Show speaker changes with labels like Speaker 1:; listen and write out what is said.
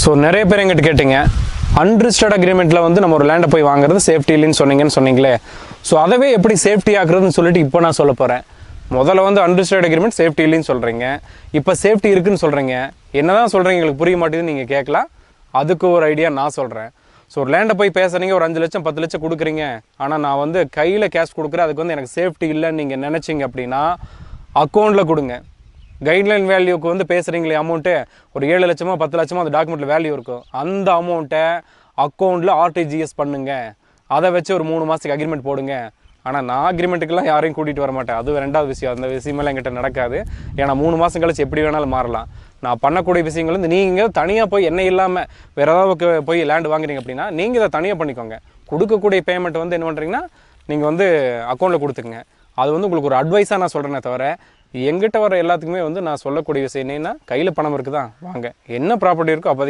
Speaker 1: So நிறைய பேர் எங்கிட்ட கேட்டிங்க. அன்ரிஸ்டட் அக்ரிமெண்ட்டில் வந்து நம்ம ஒரு லேண்டை போய் வாங்குறது சேஃப்டி இல்லைன்னு சொன்னீங்கன்னு சொன்னீங்களே. ஸோ அதவே எப்படி சேஃப்டி ஆக்குறதுன்னு சொல்லிட்டு இப்போ நான் சொல்ல போகிறேன் முதல்ல வந்து அன்ரிஸ்டட் அக்ரிமெண்ட் சேஃப்டி இல்லைன்னு சொல்கிறீங்க இப்போ சேஃப்டி இருக்குன்னு சொல்கிறீங்க என்ன தான் சொல்கிறீங்க எங்களுக்கு புரிய மாட்டேங்குதுன்னு நீங்கள் கேட்கலாம். அதுக்கு ஒரு ஐடியா நான் சொல்கிறேன் ஸோ ஒரு லேண்டை போய் பேசுகிறீங்க ஒரு அஞ்சு லட்சம் பத்து லட்சம் கொடுக்குறீங்க. ஆனால் நான் வந்து கையில் கேஷ் கொடுக்குறேன். அதுக்கு வந்து எனக்கு சேஃப்டி இல்லைன்னு நீங்கள் நினச்சிங்க அப்படின்னா அக்கௌண்ட்டில் கொடுங்க. கைட்லைன் வேல்யூக்கு வந்து பேசுகிறீங்களே அமௌண்ட்டு ஒரு ஏழு லட்சமோ பத்து லட்சமோ அந்த டாக்குமெண்ட்டில் வேல்யூ இருக்கும் அந்த அமௌண்ட்டை அக்கௌண்ட்டில் ஆர்டிஜிஎஸ் பண்ணுங்கள் அதை வச்சு ஒரு மூணு மாதத்துக்கு அக்ரிமெண்ட் போடுங்க. ஆனால் நான் அக்ரிமெண்ட்டுக்கெல்லாம் யாரையும் கூட்டிகிட்டு வர மாட்டேன் அது ரெண்டாவது விஷயம். அந்த விஷயமெல்லாம் என்கிட்ட நடக்காது. ஏன்னா மூணு மாதம் கழிச்சு எப்படி வேணாலும் மாறலாம். நான் பண்ணக்கூடிய விஷயங்கள் வந்து நீங்கள் தனியாக போய் என்ன இல்லாமல் வேறு ஏதாவது போய் லேண்ட் வாங்குறீங்க அப்படின்னா நீங்கள் இதை தனியாக பண்ணிக்கோங்க. கொடுக்கக்கூடிய பேமெண்ட் வந்து என்ன பண்ணுறீங்கன்னா நீங்கள் வந்து அக்கௌண்ட்டில் கொடுத்துக்குங்க. அது வந்து உங்களுக்கு ஒரு அட்வைஸாக நான் சொல்கிறேனே தவிர எங்கிட்ட வர எல்லாத்துக்குமே வந்து நான் சொல்லக்கூடிய விஷயம் என்னன்னா கையில் பணம் இருக்குதா வாங்க. என்ன ப்ராப்பர்ட்டி இருக்கோ அப்போதைக்கு